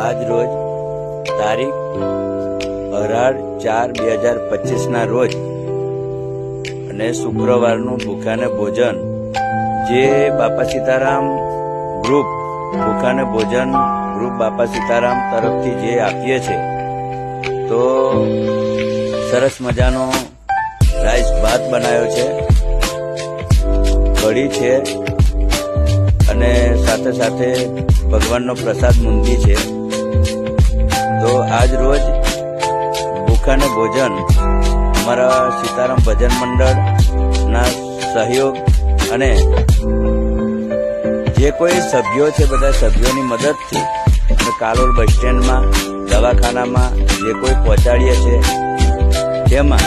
આજ રોજ તારીખ અઢાર ચાર બે હજાર પચીસના રોજ અને શુક્રવારનું ભૂખાને ભોજન જે બાપા સીતારામ ગ્રુપ, ભૂખાને ભોજન ગ્રુપ બાપા સીતારામ તરફથી જે આપીએ છે, તો સરસ મજાનો રાઈસ ભાત બનાવ્યો છે, કઢી છે અને સાથે સાથે ભગવાનનો પ્રસાદ મુંદી છે. આજ રોજ ભૂખાને ભોજન અમારા સીતારામ ભજન મંડળના સહયોગ અને જે કોઈ સભ્યો છે, બધા સભ્યોની મદદથી અમે કાલોલ બસ સ્ટેન્ડમાં, દવાખાનામાં જે કોઈ પહોંચાડીએ છે તેમાં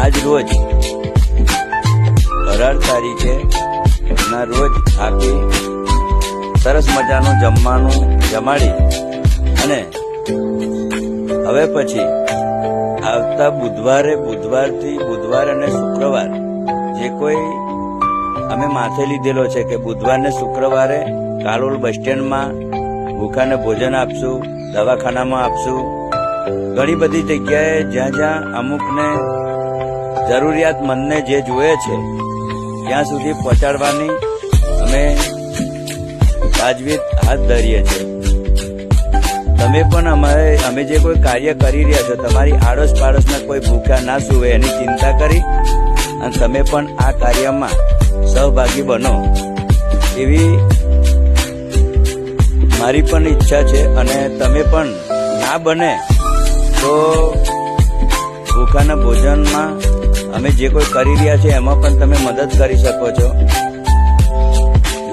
આજ રોજ અઢાર તારીખે ના રોજ આપી સરસ મજાનું જમવાનું જમાડી અને હવે પછી, આવતા બુધવારે બુધવારથી બુધવાર અને શુક્રવાર, જે કોઈ અમે માથે લીધેલો છે કે બુધવારને શુક્રવારે કાલોલ બસ સ્ટેન્ડમાં ભૂખાને ભોજન આપશું, દવાખાનામાં આપશું. ઘણી બધી જગ્યાએ જ્યાં જ્યાં અમુકને જરૂરિયાતમંદને જે જુએ છે, ત્યાં સુધી પહોંચાડવાની અમે તાજવીજ હાથ ધરીએ છીએ. તમે પણ અમારે, અમે જે કોઈ કાર્ય કરી રહ્યા છો, તમારી આડોશ પાડોશના કોઈ ભૂખ્યા ના સુવે એની ચિંતા કરી. અને તમે પણ આ કાર્યમાં સહભાગી બનો. એવી મારી પણ ઈચ્છા છે અને તમે પણ ના બને તો ભૂખાના ભોજનમાં અમે જે કોઈ કરી રહ્યા છે, એમાં પણ તમે મદદ કરી શકો છો.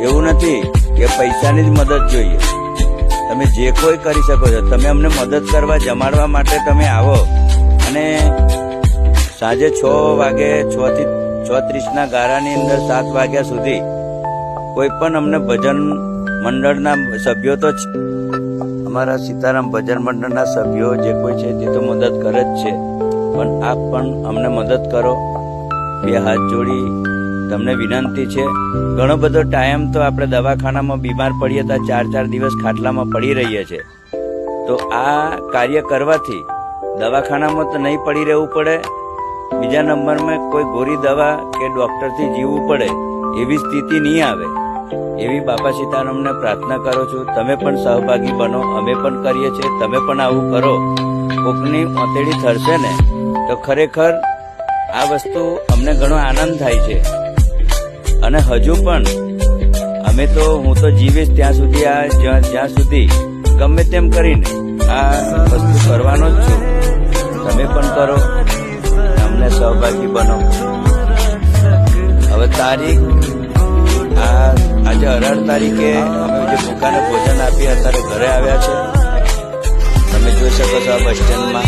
એવું નથી કે પૈસાની જ મદદ જોઈએ. તમે જે કોઈ કરી શકો છો, તમે અમને મદદ કરવા, જમાડવા માટે તમે આવો. અને સાંજે છ વાગે, છ થી, છ ત્રીસના ગારાની અંદર સાત વાગ્યા સુધી કોઈ પણ અમને ભજન મંડળના સભ્યો તો અમારા સીતારામ ભજન મંડળના સભ્યો જે કોઈ છે તે તો મદદ કરે જ છે. પણ આપ પણ અમને મદદ કરો. બે હાથ જોડી તમને વિનંતી છે. ઘણો બધો ટાઈમ તો આપણે દવાખાનામાં બીમાર પડીએ તો ચાર ચાર દિવસ ખાટલામાં પડી રહીએ છીએ. તો આ કાર્ય કરવાથી દવાખાનામાં તો નહીં પડી રહેવું પડે. બીજા નંબરમાં કોઈ ગોરી દવા કે ડોક્ટરથી જીવવું પડે એવી સ્થિતિ નહીં આવે. એવી બાપા સીતારામને પ્રાર્થના કરો છું, તમે પણ સહભાગી બનો, અમે પણ કરીએ છીએ, તમે પણ આવું કરો. કોકની ઓતેડી થરશે ને, તો ખરેખર આ વસ્તુ અમને ઘણો આનંદ થાય છે. અને હજુ પણ અમે તો હું તો જીવીશ ત્યાં સુધી, આ જ્યાં સુધી ગમે તેમ કરીને આ વસ્તુ કરવાનો જ છું. તમે પણ કરો. અમને સહભાગી બનો. હવે તારીખ, આ આજે અઢાર તારીખે અમે જે ભૂખાને ભોજન આપી અત્યારે ઘરે આવ્યા છે. તમે જોઈ શકો છો આ બસ સ્ટેન્ડમાં.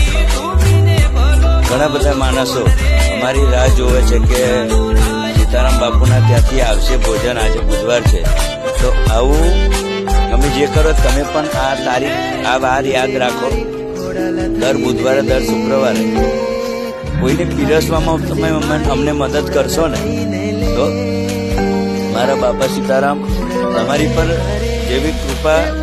ઘણા બધા માણસો અમારી રાહ જોવે છે કે બાપુના ત્યાંથી આવશે ભોજન આજે બુધવાર છે. તો આવું તમે જે કરો, તમે પણ આ તારીખ, આ વાર યાદ રાખો. દર બુધવારે, દર શુક્રવારે. કોઈને પીરસવામાં તમે અમને- મદદ કરશો ને, તો મારા બાપા સીતારામ, તમારી પર જેવી કૃપા